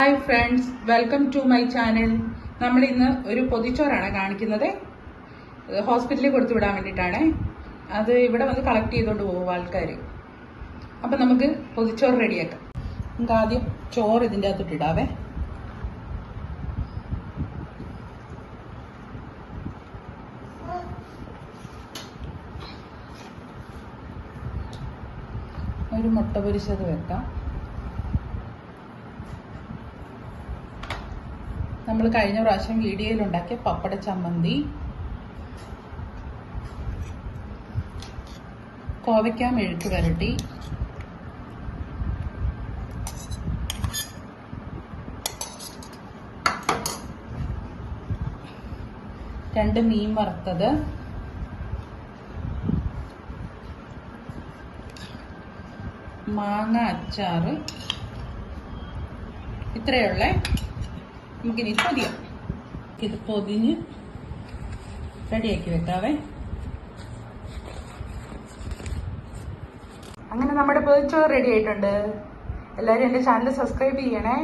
Hi friends welcome to my channel നമ്മൾ ഇന്ന് ഒരു പൊതിച്ചോറാണ് കാണിക്കുന്നത്. ഹോസ്പിറ്റലിൽ കൊടുത്തു വിടാൻ വേണ്ടിയിട്ടാണ്. അത് ഇവിടെ വന്ന് കളക്ട് ചെയ്തുകൊണ്ട് പോകും ആൾക്കാർ അപ്പം നമുക്ക് പൊതിച്ചോറ് റെഡിയാക്കാം. നമുക്ക് ആദ്യം ചോറ് ഇതിന്റെ അകത്തോട്ട് ഇടാവേ. ഒരു മുട്ട പൊരിച്ചത് വെക്കാം. നമ്മൾ കഴിഞ്ഞ പ്രാവശ്യം വീഡിയോയിൽ ഉണ്ടാക്കിയ പപ്പട ചമ്മന്തി. കോവയ്ക്ക മെഴുക്ക് വരട്ടി. രണ്ട് മീൻ വറുത്തത്. മാങ്ങ അച്ചാറ്. ഇത്രയുള്ള നമുക്കിനി പൊതിയാം. ഇത് പൊതിഞ്ഞ് റെഡിയാക്കി വെക്കാവേ. അങ്ങനെ നമ്മുടെ പൊതിച്ചോറ് റെഡി ആയിട്ടുണ്ട്. എല്ലാവരും എന്റെ ചാനൽ സബ്സ്ക്രൈബ് ചെയ്യണേ.